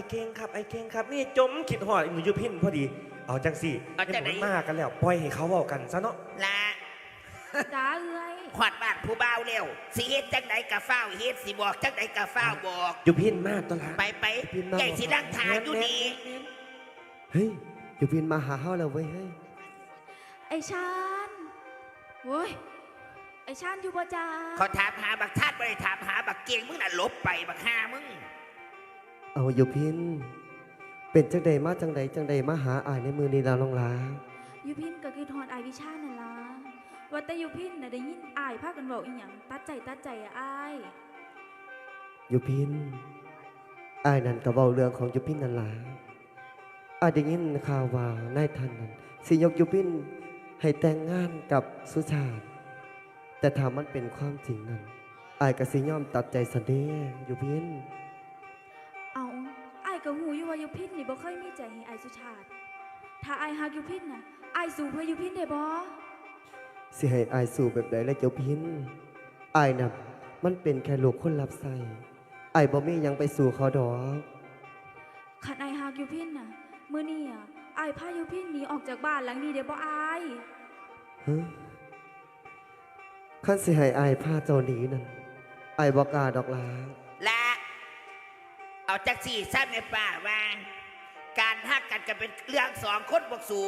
ไอ้เก่งครับไอ้เก่งครับนี่จมคิดหอดหนูอยู่พินพอดี เอาจังสิเอาจังไหนห็มันมากันแล้วปล่อยให้เขาเว้ากันซะเนาะละจ้าเอ้ยขวัดบ้านผู้บ่าวเร็วสิเฮ็ดจังไดกะฟ้าวเฮ็ดสิบอกจังไดกะฟ้าวบอกอยู่พินมากตัวละไปไปพี่น้องใหญ่สินั่งทานอยู่นี่เฮ้ยอยู่พินมาหาเฮาแล้วเว้ยเฮ้ยไอชานโว้ยไอชานอยู่บ่จ้าเขาถามหาบักชาติบ่ได้ถามหาบักเก่งมึงน่ะหลบไปบักหามึง เอาอยู่พิน เป็นจังใดมาจังใดจังใดมาหาอายในมือนี้แล้วน้องลาอยู่พินก็คือทอนไอายวิชานั่นล่ะว่าแต่อยู่พินน่ะได้ยินอายพากันบอกอีหยังตัดใจตัดใจอะอายอยู่พินอายนั่นก็เว้าเรื่องของอยู่พินนั่นล่ะอายได้ยินข่าวว่านายท่านนั้นสิยกอยู่พินให้แต่งงานกับสุชาติ แต่ถ้ามันเป็นความจริงนั้นอายก็สิยอมตัดใจสันเดอยู่พิน ยู่ว่าอยู่พินนี่บ่เคยมีใจให้อายสุชาติ ถ้าอายฮักอยู่พินน่ะอายสู้เพื่ออยู่พินได้บ่สิให้อายสู่แบบใดและเจ้าพินอายน่ะมันเป็นแค่ลูกคนรับใส่อายบ่มีหยังไปสู่เขาดอกคันอายฮักอยู่พินน่ะมื้อนี้อะอายพาอยู่พินหนีออกจากบ้านหลังนี้ได้บ่อายฮะขั้นสิให้อายพาเจ้าหนีนั่นอายบอกกล้าดอกลาละ เอาจักสี่สั้นแม่ป้าว่า การฮักกันก็เป็นเรื่องสองคนบักสู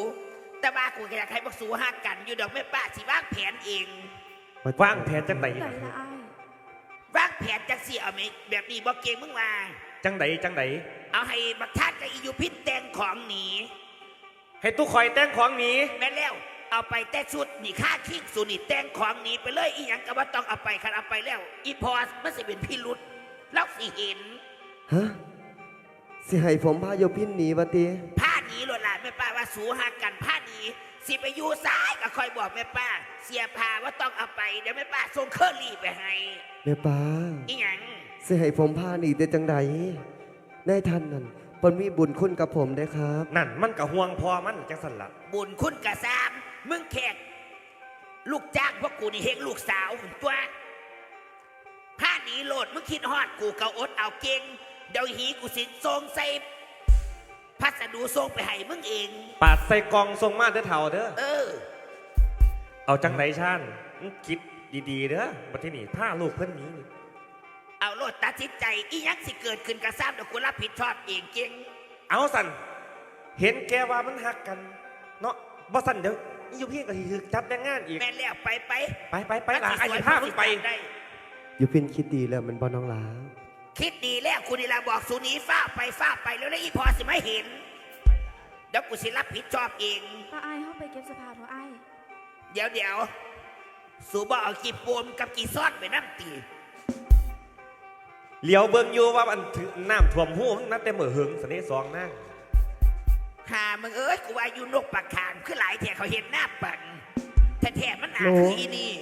แต่ว่ากูก็อยากให้บักสูฮักกัน อยู่ดอกแม่ป้าสิวางแผนเองว่างแผนจังใดไกลละอายวางแผนจักสี่เอาไหมแบบนี้บอกเก่งมึงว่า จังใดจังใดเอาให้บักชาติกับอียูพิษแต่งของหนี ให้ตู้คอยแต่งของหนี้แม่นแล้วเอาไปแต่ชุดนี่ค่าคิงสูนี่แต่งของหนีไปเลยอีหยังก็ว่าต้องเอาไปคันเอาไปแล้ว อีพอสมันสิเป็นพิรุษแล้วสิเห็น ฮะสิให้ผมพาโยพินหนีวะตีผ้าหนีโลดหลานแม่ป้าว่าสูหักกันผ้าหนีสิไปอยู่ซ้ายก็คอยบอกแม่ป้า เสียผ้าว่าต้องเอาไปเดี๋ยวแม่ป้าส่งเคอรี่ไปให้แม่ป้าอีหยังสิให้ผมพาหนีได้จังใดได้ท่านนั่นเพิ่นมีบุญคุณกับผมได้ครับ นั่นมันก็ห่วงพอมันจังสันละบุญคุณกะซามมึงแขก ลูกจ้างพวกกูนี่เฮงลูกสาวหุ่นตัวผ้าหนีโลดมึงคิดฮอดกูก็อดเอาเก่ง เดี๋ยวหีกูสิส่งใส่พัสดุส่งไปให้มึงเอง ปาดใส่กล่องส่งมาเด้อเท่าเด้อ เออ เอาจังใดชานมึงคิดดีๆเด้อบัดที่นี่ถ้าลูกเพิ่นหนี้นี่เอาโลดตัดสินใจอีหยังสิเกิดขึ้นกระซ้ำเดี๋ยวกูรับผิดชอบเองเก่งเอาสันเห็นแกว่ามันหักกัน เนาะบ่สันเดี๋ยวอีอยู่พี่ก็สิถูกจับแต่งงานอีก แม่นแล้วไปไปไปไปไปหลาไอ้ภาพมึงไป ได้โยพินคิดดีแล้วมันบ่น้องหลา คิดดีแล้วคุณนี่ละบอกสูหนีฟ้าไปฟ้าไปแล้วได้อีพอสิไม่เห็น เดี๋ยวกูสิรับผิดชอบเอง ป้าอายเฮาไปเก็บเสภาเถอะอายเดี๋ยวเดี๋ยวสูบเอากี่ปมกับกี่ซอดไปน้ำตีเหลียวเบิ่งอยู่ว่ามันถึงน้ำท่วมหูมันนัดแต่มือหึงสนิทสองนางหามึงเอ้ยกูว่าอยู่นกปากขานคือหลายแถเขาเห็นหน้าปังแต่แถมันหนาคืออีนี่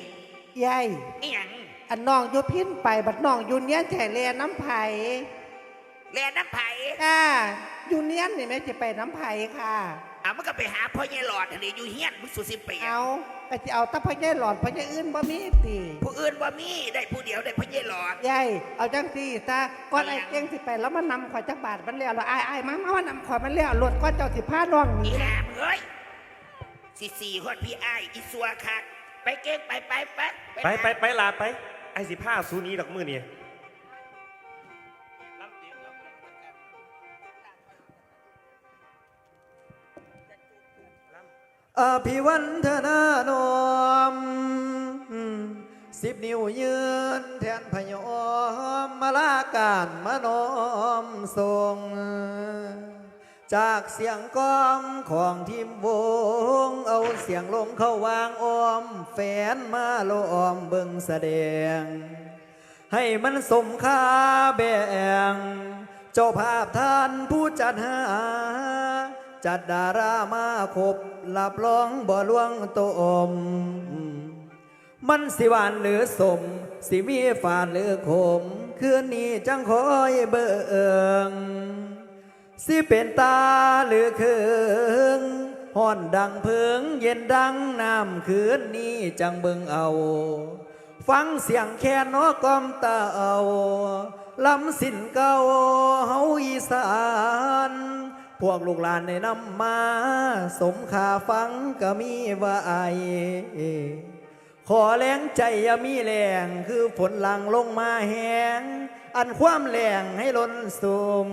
ยายอีหยัง อันน้องโยพินไป บัดน้องยูเนียนแถเลน้ำไผ่แลน้ำไผ่ค่ะยูเนียนนี่แม่จะไปน้ำไผ่ค่ะ เอามันก็ไปหาพ่อใหญ่หลอดทะเลอยู่เฮียนมึงสุสิเปียเอาก็จะเอาแตะพ่อใหญ่หลอดพ่อใหญ่อื่นบ่มีติผู้อื่นว่ามีได้ผู้เดียวได้พ่อใหญ่หลอดยายเอาจังสิตาก่อนเอาไอ้หยังเก่งสิไปแล้วมันนำข่อยจักบาทมันแล้วแล้วไอ้ไอ้ายมามาว่านำข่อยมันแล้วรถก้อนเจ้าสิพาน้องหอีนีหามงเอ้ยสี่สี่คนพี่อ้ายอีสัวคักไปเก่งไปไปไปไปไปไปลาไป ไอ้สิผ้าสูนี้ดอกมือนี่อภิวันธนานอมสิบนิ้วยืนแทนพยอมมาลาการมานมทรง จากเสียงก้อมของทีมวง เอาเสียงลมเข้าวางออม แฟนมาโลอมเบิ่งแสดง ให้มันสมค่าแบ่ง เจ้าภาพท่านผู้จัดหา จัดดารามาคบหลับร้องบ่ลวงตัวอม มันสิหวานหรือสม สิมีฝานหรือขม คืนนี้จังคอยเบิ่ง สิเป็นตาหรือคืองห่อนดังเพิงเย็นดังน้ำคืนนี้จังเบิงเอา ฟังเสียงแค่นอกอมตาเอาลำสินเก่าเฮาอีสานพวกลูกหลานในน้ำมา สมขาฟังก็มีว่าไอขอแรงใจยามีแรงคือฝนหลังลงมาแหงอันความแรงให้ล้นสุ่ม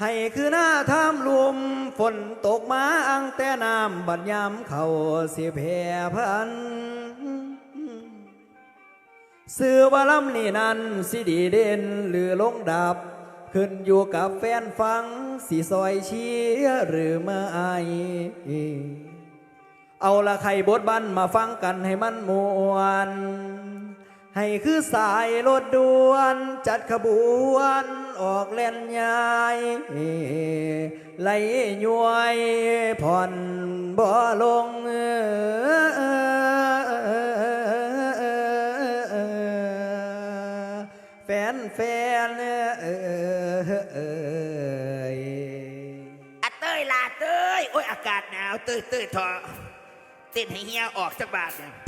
ให้คือหน้าท่ามลุมฝนตกมาอังแต่น้ำบัดยามเขาเสียแผ่พันซื้อว่ลำนี่นั้นสิดีเด่นหรือลงดับ ขึ้นอยู่กับแฟนฟังสีซอยเชียหรือมาไอเอาละใครบดบันมาฟังกันให้มันมวน ให้คือสายรถด่วน จัดขบวนออกเล่นยายไหลย่วยผ่อนบ่ลงแฟนแฟนเออะเต้ยลาเต้ยโอ้ยอากาศหนาวเต้ยเต้ยทอเต้นให้เฮียออกจากบาทเนี่ย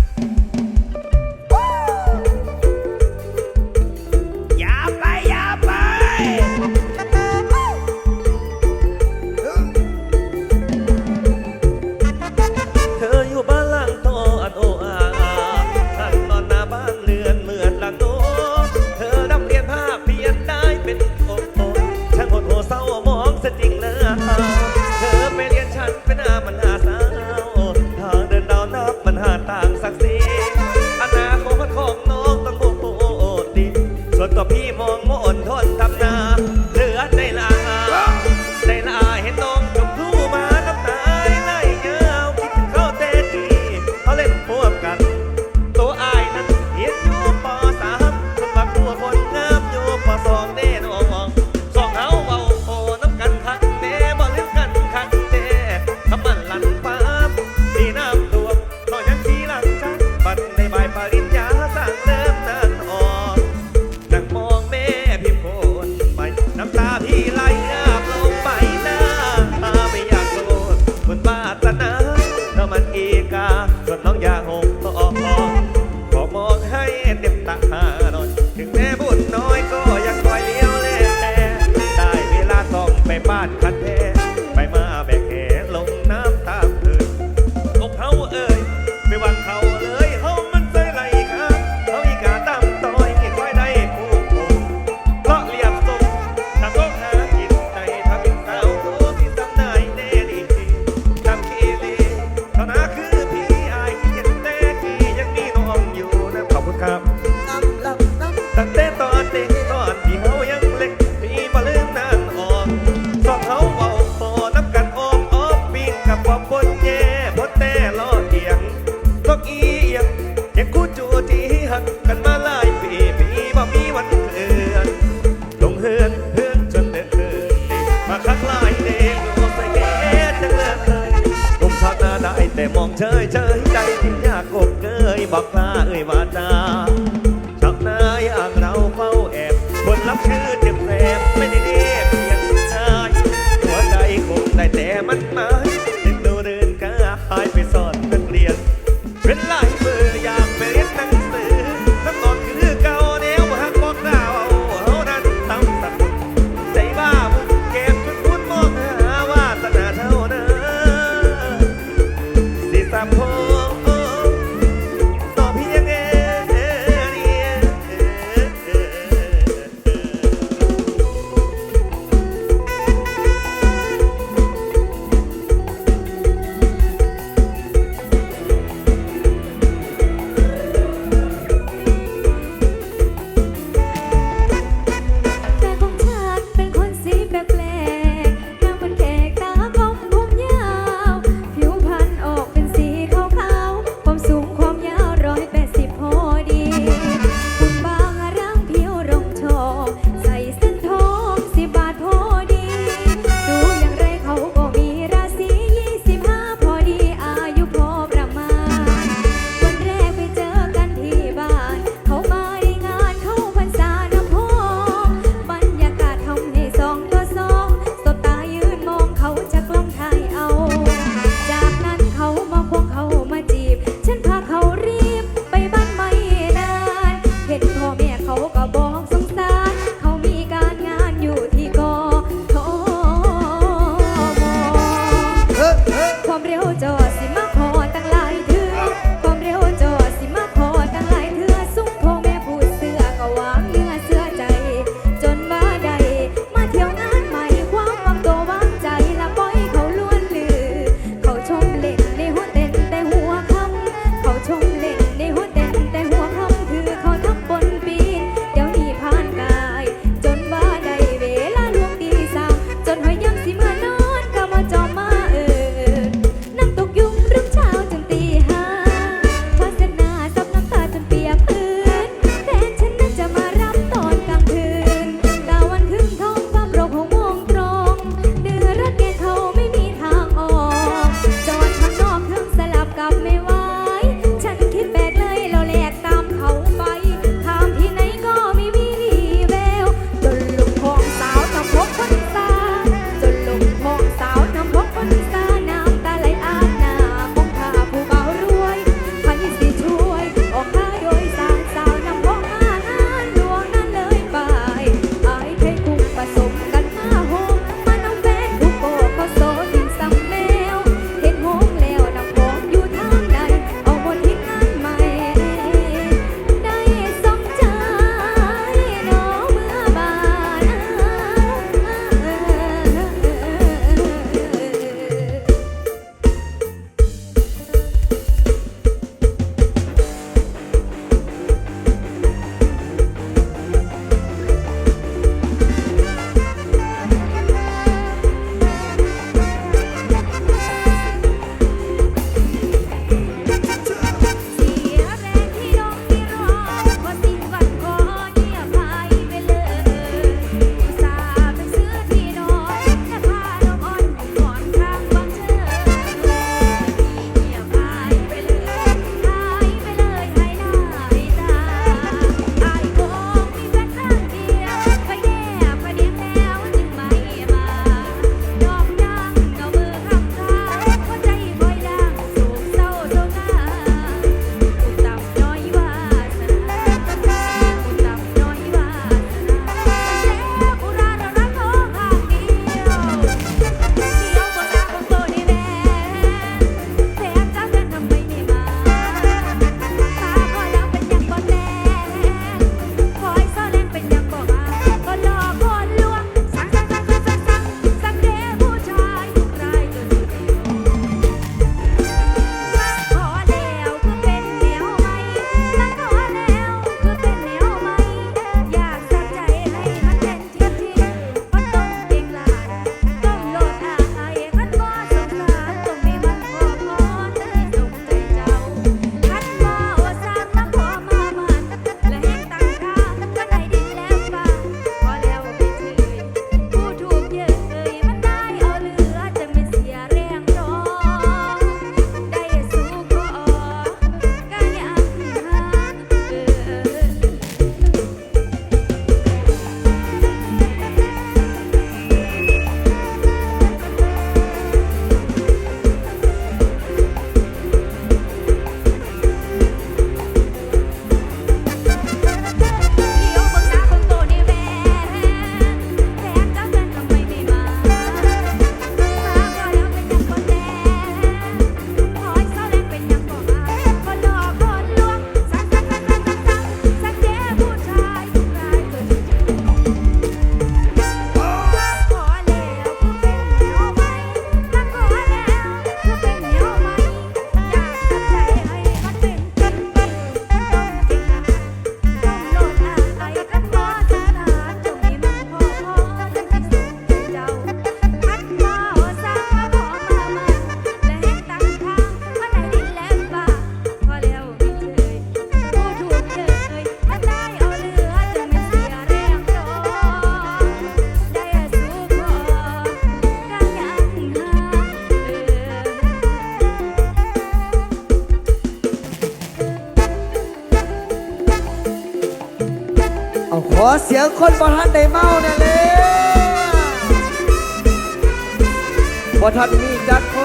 เฉยเฉยใจที่ยากกบเกยบอกลาเอ่ยว่าจ้า งคนบ่ทันได้เมาเนี่ยเลยบ่ทันมีจักค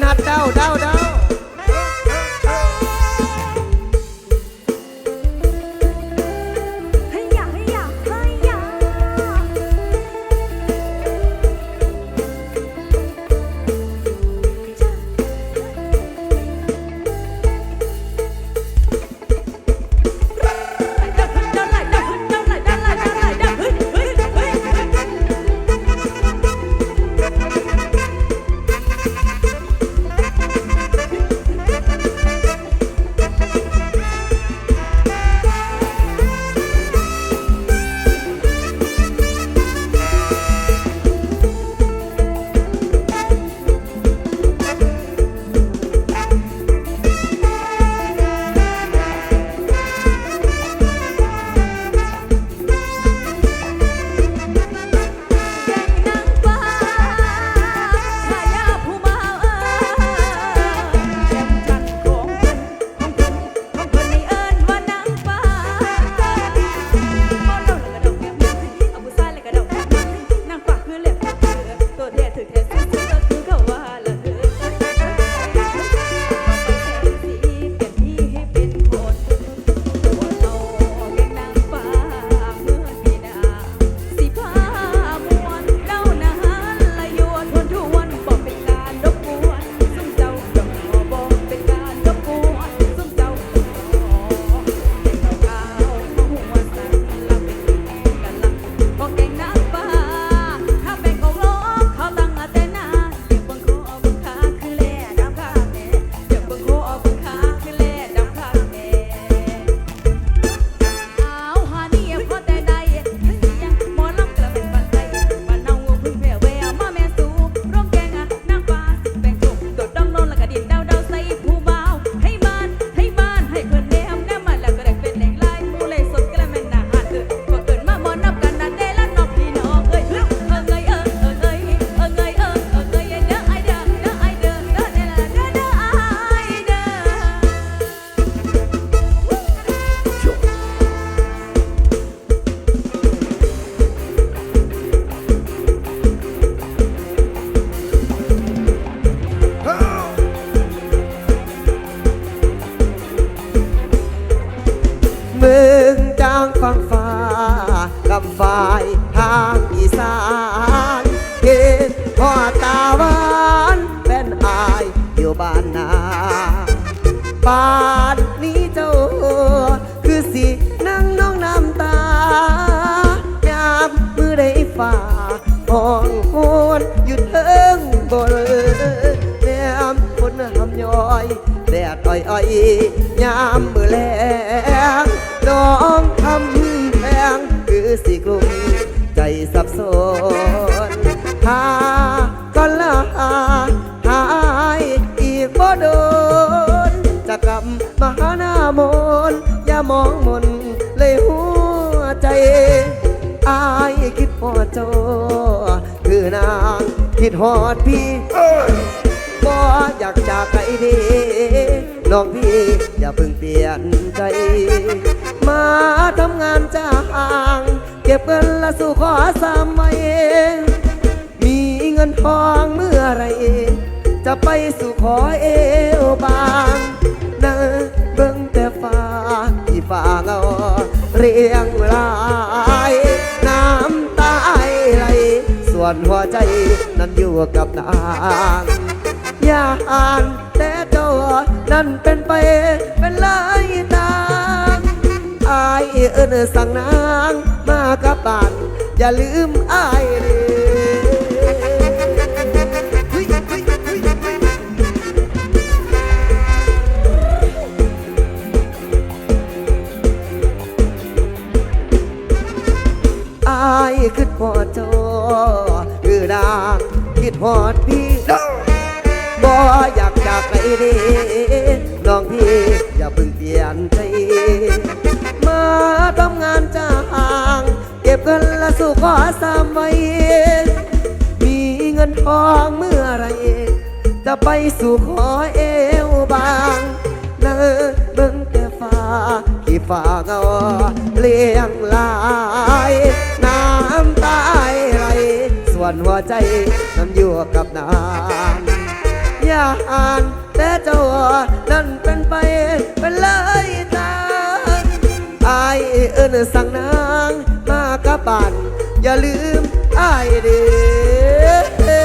เด้าเฮ้ย สิกลุ่มใจสับสนหาก็ลาหายอีกบ่โดนจะกลับมาหาหน้ามนอย่ามองมนเลยหัวใจอายคิดพอโจคือนางคิดฮอดพี่บ่อยากจากไกลดีน้องพี่อย่าเพิ่งเปลี่ยนใจ มาทำงานจ้าง เก็บเงินละสู่ขอสามไว้มีเงินทองเมื่อไรจะไปสู่ขอเอวบางนะเบิ่งแต่ฟ้าที่ฟ้าเงาเรียงรายน้ำตาไหลส่วนหัวใจนั้นอยู่กับนางอย่าอ่านแต่เจ้านั่นเป็นไปเป็นลายตาายเอินสั่งนางมากับบ้าน อย่าลืมอายเลยอายคิดพอจอคือนาคิดฮอดพี่บ่อยากจากไปดีน้องพี่อย่าเพิ่งเปลี่ยนใจ ทำงานจ้าง เก็บเงินละสู่ขอสามไว้ มีเงินทองเมื่อไร จะไปสู่ขอเอวบางเลิกเบิ่งแต่ฟ้าที่ฟ้าเงาเลี้ยงลาย น้ำตาไหลส่วนหัวใจนั้นอยู่กับนางอย่าอ่านแต่เจ้านั่นเป็นไปเป็นเลย อายเอิ้นสั่งนาง มากะบันอย่าลืมอายเด้อ